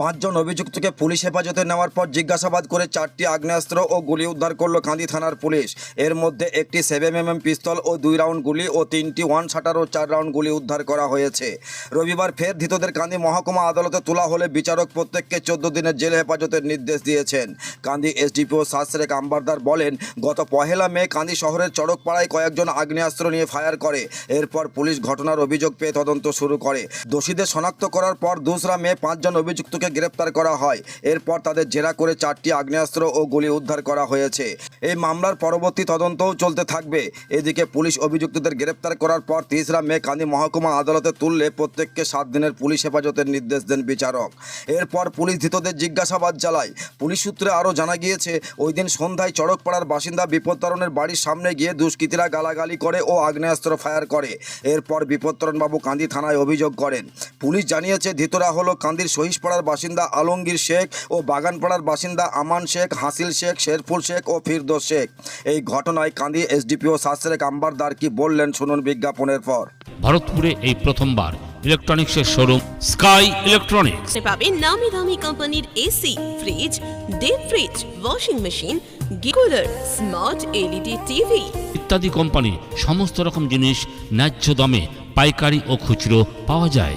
পাঁচজন অভিযুক্তকে পুলিশ হেফাজতে নেওয়ার পর জিজ্ঞাসাবাদ করে চারটি আগ্নেয়াস্ত্র ও গুলি উদ্ধার করল কান্দি থানার পুলিশ। এর মধ্যে একটি সেভেন এম পিস্তল ও দুই রাউন্ড গুলি ও তিনটি ওয়ান শাটার ও চার রাউন্ড গুলি উদ্ধার করা হয়েছে। রবিবার ফের ধৃতদের কান্দি মহকুমা আদালতে তোলা হলে বিচারক প্রত্যেককে চোদ্দ দিনের জেল হেফাজতের নির্দেশ দিয়েছেন। কান্দি এসডিপিও সাসরেক আম্বারদার বলেন, গত পহেলা মে কান্দি শহরের চড়কপাড়ায় কয়েকজন আগ্নেয়াস্ত্র নিয়ে ফায়ার করে। এরপর পুলিশ ঘটনার অভিযোগ পেয়ে তদন্ত শুরু করে। দোষীদের শনাক্ত করার পর দোসরা মে পাঁচজন অভিযুক্তকে গ্রেপ্তার করা হয়। এরপর তাদের জেরা করে চারটি আগ্নেয়াস্ত্র ও গুলি উদ্ধার করা হয়েছে। এই মামলার পরবর্তী তদন্তও চলতে থাকবে। এদিকে পুলিশ অভিযুক্তদের গ্রেপ্তার করার পর তেসরা মে কান্দি মহকুমা আদালতে তুললে প্রত্যেককে সাত দিনের পুলিশ হেফাজতের নির্দেশ দেন বিচারক। এরপর পুলিশ ধৃতদের জিজ্ঞাসাবাদ চালায় পুলিশ সূত্রে আরও জানা গিয়েছে, ওই দিন সন্ধ্যায় চড়কপাড়ার বাসিন্দা বিপত্তরণের বাড়ির সামনে গিয়ে দুষ্কৃতীরা গালাগালি করে ও আগ্নেয়াস্ত্র ফায়ার করে। এরপর বিপত্তরণবাবু কান্দি থানায় অভিযোগ করেন। পুলিশ জানিয়েছে, ধৃতরা হলো কান্দির সহিসপাড়ার বাসিন্দা আলমগীর শেখ ও বাগানপাড়ার বাসিন্দা আমান শেখ হাসিল শেখ শেরফুল শেখ ও ফিরদোস শেখ। এই ঘটনায় কান্দি এসডিপিও শাসরেক আম্বারদার কি বললেন শুনুন বিজ্ঞাপনের পর। ভারতপুরে এই প্রথমবার ইলেকট্রনিক্সের শোরুম স্কাই ইলেকট্রনিক্স। পাবেন নামি দামি কোম্পানির AC fridge deep fridge washing machine গিকুলার smart LED TV. ইত্যাদি কোম্পানির সমস্ত রকম জিনিস ন্যায্য দামে পাইকারি ও খুচরো পাওয়া যায়।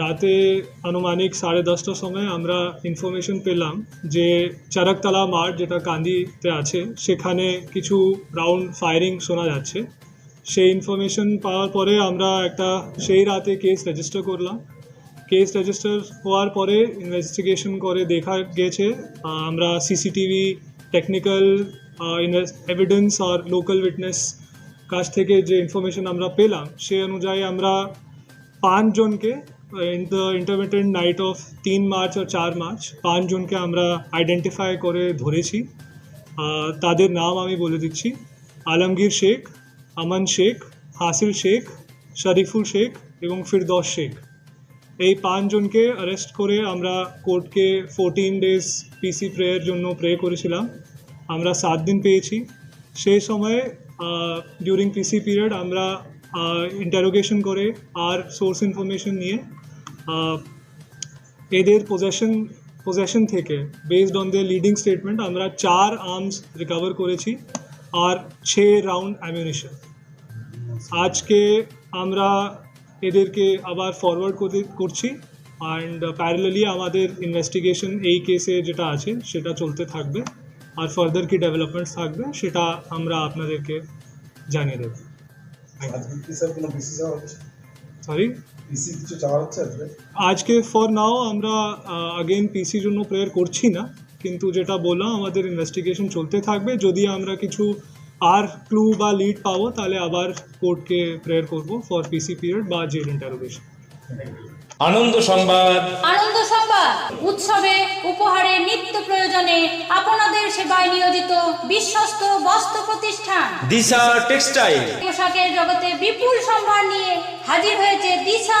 রাতে আনুমানিক সাড়ে দশটার সময় আমরা ইনফরমেশন পেলাম যে চারকতলা মাঠ যেটা কান্দিতে আছে, সেখানে কিছু রাউন্ড ফায়ারিং শোনা যাচ্ছে। সেই ইনফরমেশন পাওয়ার পরে আমরা একটা, সেই রাতে কেস রেজিস্টার করলাম। কেস রেজিস্টার হওয়ার পরে ইনভেস্টিগেশন করে দেখা গেছে আমরা সিসিটিভি টেকনিক্যাল এভিডেন্স আর লোকাল উইটনেস কাছ থেকে যে ইনফরমেশন আমরা পেলাম, সে অনুযায়ী আমরা পাঁচজনকে in the intermediate night of তিন মার্চ আর চার মার্চ, পাঁচজনকে আমরা আইডেন্টিফাই করে ধরেছি। তাদের নাম আমি বলে দিচ্ছি। আলমগীর শেখ, আমান শেখ, হাসিল শেখ, শরীফুল শেখ এবং ফিরদৌস শেখ। এই পাঁচজনকে অ্যারেস্ট করে আমরা কোর্টকে ফোরটিন ডেজ পিসি প্রেয়ের জন্য প্রে করেছিলাম। আমরা সাত দিন পেয়েছি। সেই সময় ডিউরিং পিসি পিরিয়ড আমরা ইন্টারোগেশন করে আর সোর্স ইনফরমেশন নিয়ে এদের পজেশন পজেশন থেকে based on the leading statement আমরা চার আর্মস রিকভার করেছি আর ছ রাউন্ড অ্যামিউনিশন আজকে আমরা এদেরকে আবার ফরওয়ার্ড করছি অ্যান্ড প্যারালালি আমাদের ইনভেস্টিগেশন এই কেসে যেটা আছে সেটা চলতে থাকবে আর ফার্দার কি ডেভেলপমেন্টস থাকবে সেটা আমরা আপনাদেরকে জানিয়ে দেবো। সরি পিসি কিছু চাওয়া হচ্ছে আজকে ফর নাও আমরা আগেন পিসি জন্য প্রেয়ার করছি না কিন্তু যেটা বললাম আমাদের ইনভেস্টিগেশন চলতে থাকবে। যদি আমরা কিছু আর ক্লু বা লিড পাবো তাহলে আবার কোর্টকে প্রেয়ার করব ফর পিসি পিরিয়ড বা জেল ইন্টারোগেশন আনন্দ সংবাদ। আনন্দ সংবাদ। উৎসবে উপহারে নিত্য প্রয়োজনে আপনাদের সেবায় নিয়োজিত বিশ্বস্ত বস্ত্র প্রতিষ্ঠান। দিশা টেক্সটাইল। পোশাকের জগতে বিপুল সম্ভার নিয়ে হাজির হয়েছে দিশা